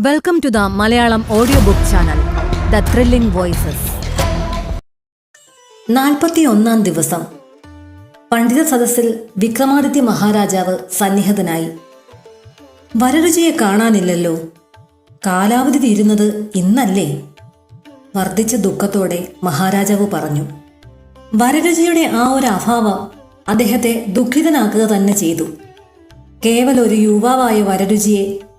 Welcome to the Malayalam audio book channel the thrilling voices നാൽപ്പത്തി ഒന്നാം ദിവസം. പണ്ഡിത സദസ്സിൽ വിക്രമാദിത്യ മഹാരാജാവ് സന്നിഹിതനായി. വരരുചിയെ കാണാനില്ലല്ലോ. കാലാവധി തീരുന്നത് ഇന്നല്ലേ? വർദ്ധിച്ച ദുഃഖത്തോടെ മഹാരാജാവ് പറഞ്ഞു. വരരുചിയുടെ ആ ഒരു അഭാവം അദ്ദേഹത്തെ ദുഃഖിതനാക്കുക തന്നെ ചെയ്തു. കേവലൊരു യുവാവായ വരരുചിയെ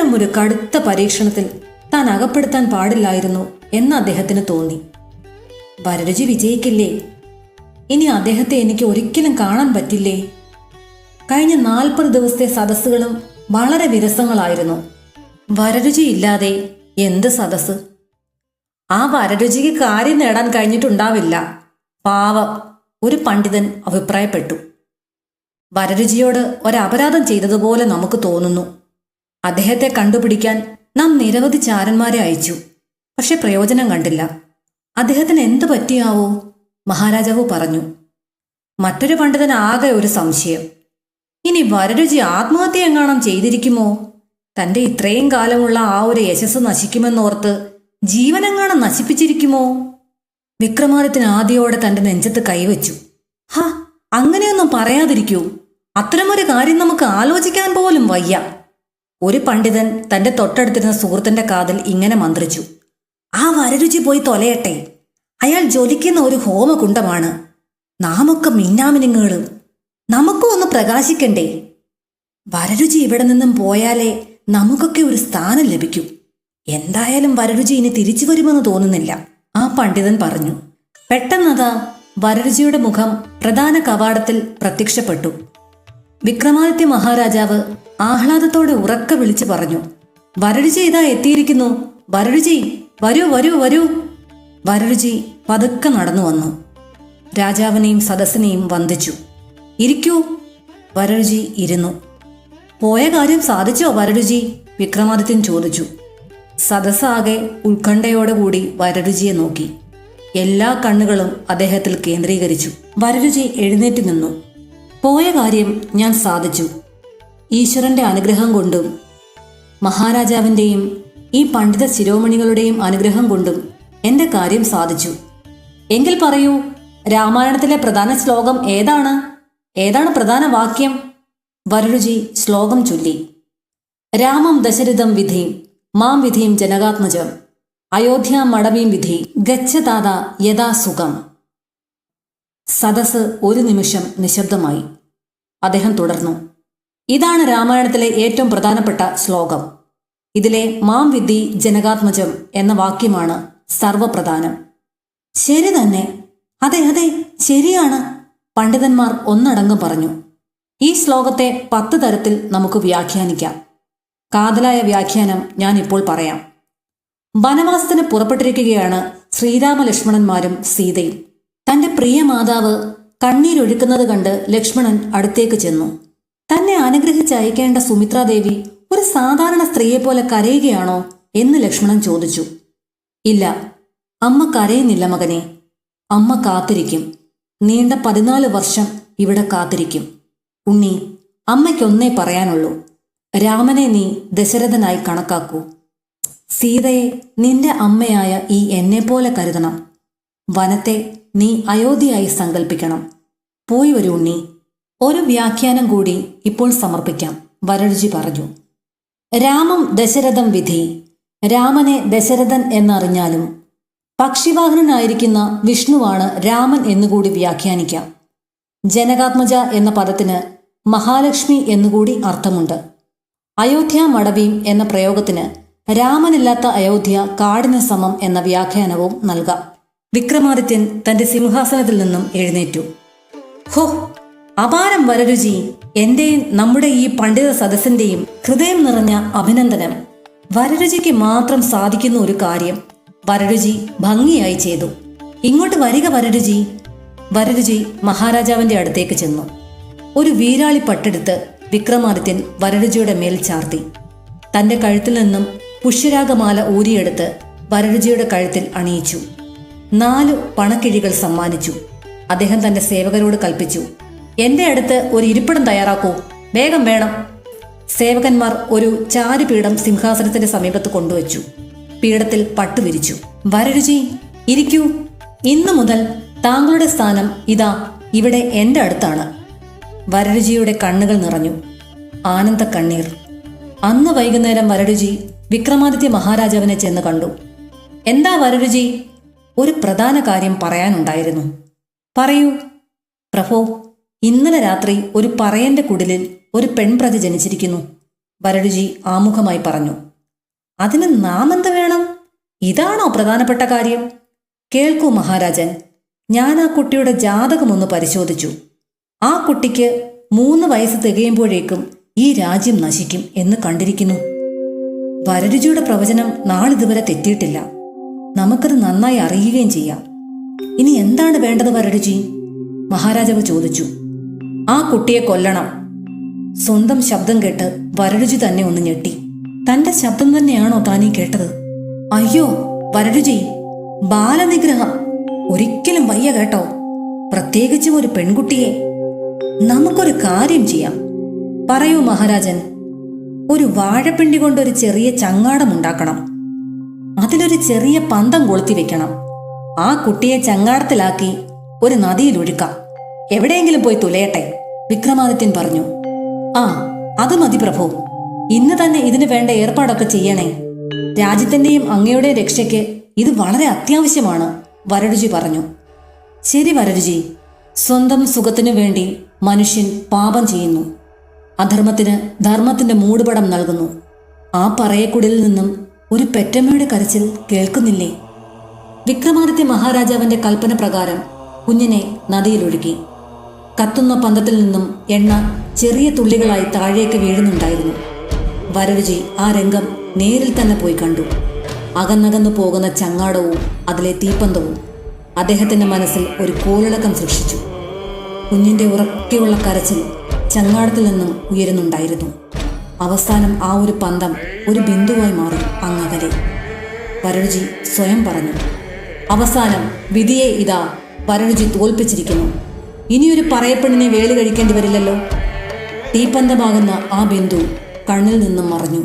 ഒരു കടുത്ത പരീക്ഷണത്തിൽ താൻ അകപ്പെടുത്താൻ പാടില്ലായിരുന്നു എന്ന് അദ്ദേഹത്തിന് തോന്നി. വരരുചി വിജയിക്കില്ലേ? ഇനി അദ്ദേഹത്തെ എനിക്ക് ഒരിക്കലും കാണാൻ പറ്റില്ലേ? കഴിഞ്ഞ നാൽപ്പത് ദിവസത്തെ സദസ്സുകളും വളരെ വിരസങ്ങളായിരുന്നു. വരരുചി ഇല്ലാതെ എന്ത് സദസ്സ്? ആ വരരുചിക്ക് കാര്യം നേടാൻ കഴിഞ്ഞിട്ടുണ്ടാവില്ല. പാവം ഒരു പണ്ഡിതൻ അഭിപ്രായപ്പെട്ടു. വരരുചിയോട് ഒരപരാധം ചെയ്തതുപോലെ നമുക്ക് തോന്നുന്നു. അദ്ദേഹത്തെ കണ്ടുപിടിക്കാൻ നാം നിരവധി ചാരന്മാരെ അയച്ചു. പക്ഷെ പ്രയോജനം കണ്ടില്ല. അദ്ദേഹത്തിന് എന്തു പറ്റിയാവോ? മഹാരാജാവ് പറഞ്ഞു. മറ്റൊരു പണ്ഡിതന് ആകെ ഒരു സംശയം. ഇനി വരരുചി ആത്മഹത്യ എങ്ങാണം ചെയ്തിരിക്കുമോ? തന്റെ ഇത്രയും കാലമുള്ള ആ ഒരു യശസ് നശിക്കുമെന്നോർത്ത് ജീവനെങ്ങാണം നശിപ്പിച്ചിരിക്കുമോ? വിക്രമാദിത്യൻ ആദ്യോടെ തന്റെ നെഞ്ചത്ത് കൈവച്ചു. ഹ അങ്ങനെയൊന്നും പറയാതിരിക്കൂ. അത്തരമൊരു കാര്യം നമുക്ക് ആലോചിക്കാൻ പോലും വയ്യ. ഒരു പണ്ഡിതൻ തന്റെ തൊട്ടടുത്തിരുന്ന സുഹൃത്തിന്റെ കാതിൽ ഇങ്ങനെ മന്ത്രിച്ചു ആ വരരുചി പോയി തൊലയട്ടെ. അയാൾ ജ്വലിക്കുന്ന ഒരു ഹോമകുണ്ടമാണ് നാമൊക്കെ മിന്നാമിനുങ്ങളും. നമുക്കും ഒന്ന് പ്രകാശിക്കണ്ടേ? വരരുചി ഇവിടെ നിന്നും പോയാലേ നമുക്കൊക്കെ ഒരു സ്ഥാനം ലഭിക്കും. എന്തായാലും വരരുചി ഇനി തിരിച്ചു വരുമെന്ന് തോന്നുന്നില്ല ആ പണ്ഡിതൻ പറഞ്ഞു. പെട്ടെന്നതാ വരരുചിയുടെ മുഖം പ്രധാന കവാടത്തിൽ പ്രത്യക്ഷപ്പെട്ടു. വിക്രമാദിത്യ മഹാരാജാവ് ആഹ്ലാദത്തോടെ ഉറക്കെ വിളിച്ചു പറഞ്ഞു വരരുചി ഇതാ എത്തിയിരിക്കുന്നു. വരരുചി വരൂ വരൂ വരൂ. വരരുചി പതുക്കെ നടന്നു വന്നു. രാജാവിനെയും സദസ്സിനെയും വന്ദിച്ചു. ഇരിക്കൂ വരരുചി ഇരുന്നു. പോയ കാര്യം സാധിച്ചോ വരരുചി? വിക്രമാദിത്യൻ ചോദിച്ചു. സദസ്സാകെ ഉത്കണ്ഠയോടെ കൂടി വരരുചിയെ നോക്കി. എല്ലാ കണ്ണുകളും അദ്ദേഹത്തിൽ കേന്ദ്രീകരിച്ചു. വരരുചി എഴുന്നേറ്റ് നിന്നു. പോയ കാര്യം ഞാൻ സാധിച്ചു. ഈശ്വരന്റെ അനുഗ്രഹം കൊണ്ടും മഹാരാജാവിന്റെയും ഈ പണ്ഡിത ശിരോമണികളുടെയും അനുഗ്രഹം കൊണ്ടും എന്റെ കാര്യം സാധിച്ചു. എങ്കിൽ പറയൂ രാമായണത്തിലെ പ്രധാന ശ്ലോകം ഏതാണ്? ഏതാണ് പ്രധാന വാക്യം? വരരുചി ശ്ലോകം ചൊല്ലി. രാമം ദശരഥം വിധി മാം വിധിയും ജനകാത്മജം. അയോധ്യ മടവീം വിധി ഗച്ഛതാത യഥാ സുഖം. സദസ് ഒരു നിമിഷം നിശബ്ദമായി. അദ്ദേഹം തുടർന്നു. ഇതാണ് രാമായണത്തിലെ ഏറ്റവും പ്രധാനപ്പെട്ട ശ്ലോകം. ഇതിലെ മാം വിദ്ധി ജനകാത്മജം എന്ന വാക്യമാണ് സർവപ്രധാനം. ശരി തന്നെ. അതെ അതെ ശരിയാണ്. പണ്ഡിതന്മാർ ഒന്നടങ്കം പറഞ്ഞു. ഈ ശ്ലോകത്തെ പത്ത് തരത്തിൽ നമുക്ക് വ്യാഖ്യാനിക്കാം. കാതലായ വ്യാഖ്യാനം ഞാൻ ഇപ്പോൾ പറയാം. വനവാസത്തിന് പുറപ്പെട്ടിരിക്കുകയാണ് ശ്രീരാമലക്ഷ്മണന്മാരും സീതയും. തന്റെ പ്രിയ മാതാവ് കണ്ണീരൊഴുക്കുന്നത് കണ്ട് ലക്ഷ്മണൻ അടുത്തേക്ക് ചെന്നു. തന്നെ അനുഗ്രഹിച്ചയക്കേണ്ട സുമിത്രാദേവി ഒരു സാധാരണ സ്ത്രീയെപ്പോലെ കരയുകയാണോ എന്ന് ലക്ഷ്മണൻ ചോദിച്ചു. ഇല്ല അമ്മ കരയുന്നില്ല മകനെ. അമ്മ കാത്തിരിക്കും. നീണ്ട പതിനാല് വർഷം ഇവിടെ കാത്തിരിക്കും. ഉണ്ണി അമ്മയ്ക്കൊന്നേ പറയാനുള്ളൂ. രാമനെ നീ ദശരഥനായി കണക്കാക്കൂ. സീതയെ നിന്റെ അമ്മയായ ഈ എന്നെപ്പോലെ കരുതണം. വനത്തെ നീ അയോധ്യയായി സങ്കല്പിക്കണം പോയി വരൂ ഉണ്ണി. ഒരു വ്യാഖ്യാനം കൂടി ഇപ്പോൾ സമർപ്പിക്കാം. വരൾജി പറഞ്ഞു. രാമം ദശരഥം വിധി. രാമനെ ദശരഥൻ എന്നറിഞ്ഞാലും പക്ഷിവാഹനനായിരിക്കുന്ന വിഷ്ണുവാണ് രാമൻ എന്നുകൂടി വ്യാഖ്യാനിക്കാം. ജനകാത്മജ എന്ന പദത്തിന് മഹാലക്ഷ്മി എന്നുകൂടി അർത്ഥമുണ്ട്. അയോധ്യ മടവീം എന്ന പ്രയോഗത്തിന് രാമനില്ലാത്ത അയോധ്യ കാടിന് സമം എന്ന വ്യാഖ്യാനവും നൽകാം. വിക്രമാദിത്യൻ തന്റെ സിംഹാസനത്തിൽ നിന്നും എഴുന്നേറ്റു. ഹോ അപാരം വരരുചി എന്റെയും നമ്മുടെ ഈ പണ്ഡിത സദസ്സിന്റെയും ഹൃദയം നിറഞ്ഞ അഭിനന്ദനം. വരരുചിക്ക് മാത്രം സാധിക്കുന്ന ഒരു കാര്യം വരരുചി ഭംഗിയായി ചെയ്തു. ഇങ്ങോട്ട് വരിക വരരുചി. വരരുചി മഹാരാജാവിന്റെ അടുത്തേക്ക് ചെന്നു. ഒരു വീരാളി പട്ടെടുത്ത് വിക്രമാദിത്യൻ വരരുചിയുടെ മേൽ ചാർത്തി. തന്റെ കഴുത്തിൽ നിന്നും പുഷ്യരാഗമാല ഊരിയെടുത്ത് വരരുചിയുടെ കഴുത്തിൽ അണിയിച്ചു. നാലു പണക്കിഴികൾ സമ്മാനിച്ചു. അദ്ദേഹം തന്റെ സേവകരോട് കൽപ്പിച്ചു എന്റെ അടുത്ത് ഒരു ഇരിപ്പിടം തയ്യാറാക്കൂ. വേഗം വേണം. സേവകന്മാർ ഒരു ചാരുപീഠം സിംഹാസനത്തിന്റെ സമീപത്ത് കൊണ്ടുവച്ചു. പീഠത്തിൽ പട്ടുവിരിച്ചു വരരുചി ഇരിക്കൂ. ഇന്നു മുതൽ താങ്കളുടെ സ്ഥാനം ഇതാ ഇവിടെ എന്റെ അടുത്താണ്. വരരുചിയുടെ കണ്ണുകൾ നിറഞ്ഞു. ആനന്ദ കണ്ണീർ അന്ന് വൈകുന്നേരം വരരുചി വിക്രമാദിത്യ മഹാരാജാവിനെ ചെന്ന് കണ്ടു. എന്താ വരരുചി? ഒരു പ്രധാന കാര്യം പറയാനുണ്ടായിരുന്നു. പറയൂ. പ്രഭോ ഇന്നലെ രാത്രി ഒരു പറയന്റെ കുടിലിൽ ഒരു പെൺപ്രതി ജനിച്ചിരിക്കുന്നു. വരടുജി ആമുഖമായി പറഞ്ഞു. അതിന് നാം എന്ത് വേണം? ഇതാണോ പ്രധാനപ്പെട്ട കാര്യം? കേൾക്കൂ മഹാരാജൻ ഞാൻ ആ കുട്ടിയുടെ ജാതകമൊന്ന് പരിശോധിച്ചു. ആ കുട്ടിക്ക് മൂന്ന് വയസ്സ് തികയുമ്പോഴേക്കും ഈ രാജ്യം നശിക്കും എന്ന് കണ്ടിരിക്കുന്നു. വരരുചിയുടെ പ്രവചനം നാളിതുവരെ തെറ്റിയിട്ടില്ല. നമുക്കത് നന്നായി അറിയുകയും ചെയ്യാം. ഇനി എന്താണ് വേണ്ടത് വരരുചി? മഹാരാജാവ് ചോദിച്ചു. ആ കുട്ടിയെ കൊല്ലണം. സ്വന്തം ശബ്ദം കേട്ട് വരരുചി തന്നെ ഒന്ന് ഞെട്ടി. തന്റെ ശബ്ദം തന്നെയാണോ താനീ കേട്ടത്? അയ്യോ വരരുചി ബാലനിഗ്രഹം. ഒരിക്കലും വയ്യ കേട്ടോ. പ്രത്യേകിച്ചും ഒരു പെൺകുട്ടിയെ. നമുക്കൊരു കാര്യം ചെയ്യാം. പറയൂ മഹാരാജൻ ഒരു വാഴപ്പിണ്ടി കൊണ്ടൊരു ചെറിയ ചങ്ങാടം ഉണ്ടാക്കണം. അതിലൊരു ചെറിയ പന്തം കൊളുത്തി വെക്കണം. ആ കുട്ടിയെ ചങ്ങാടത്തിലാക്കി ഒരു നദിയിൽ ഒഴുക്കാം എവിടെയെങ്കിലും പോയി തുലയട്ടെ? വിക്രമാദിത്യൻ പറഞ്ഞു ആ അത് മതി പ്രഭു. ഇന്ന് തന്നെ ഇതിനു വേണ്ട ഏർപ്പാടൊക്കെ ചെയ്യണേ. രാജ്യത്തിന്റെയും അങ്ങയുടെ രക്ഷയ്ക്ക് ഇത് വളരെ അത്യാവശ്യമാണ് വരരുചി പറഞ്ഞു. ശരി വരരുചി. സ്വന്തം സുഖത്തിനു വേണ്ടി മനുഷ്യൻ പാപം ചെയ്യുന്നു. അധർമ്മത്തിന് ധർമ്മത്തിന്റെ മൂടുപടം നൽകുന്നു. ആ പറയക്കുടിൽ നിന്നും ഒരു പെറ്റമ്മയുടെ കരച്ചിൽ കേൾക്കുന്നില്ലേ? വിക്രമാദിത്യ മഹാരാജാവിന്റെ കൽപ്പന പ്രകാരം കുഞ്ഞിനെ നദിയിലൊഴുകി. കത്തുന്ന പന്തത്തിൽ നിന്നും എണ്ണ ചെറിയ തുള്ളികളായി താഴേക്ക് വീഴുന്നുണ്ടായിരുന്നു. വരരുചി ആ രംഗം നേരിൽ തന്നെ പോയി കണ്ടു. അകന്നകന്നു പോകുന്ന ചങ്ങാടവും അതിലെ തീപ്പന്തവും അദ്ദേഹത്തിന്റെ മനസ്സിൽ ഒരു കോളിളക്കം സൃഷ്ടിച്ചു. കുഞ്ഞിന്റെ ഉറക്കെയുള്ള കരച്ചിൽ ചങ്ങാടത്തിൽ നിന്നും ഉയരുന്നുണ്ടായിരുന്നു. അവസാനം ആ ഒരു പന്തം ഒരു ബിന്ദുവായി മാറി അങ്ങകലെ. വരരുചി സ്വയം പറഞ്ഞു. അവസാനം വിധിയെ ഇതാ വരരുചി തോൽപ്പിച്ചിരിക്കുന്നു. ഇനിയൊരു പറയപ്പെണ്ണിനെ വേളി കഴിക്കേണ്ടി വരില്ലല്ലോ. തീപ്പന്തമാകുന്ന ആ ബിന്ദു കണ്ണിൽ നിന്നും മറഞ്ഞു.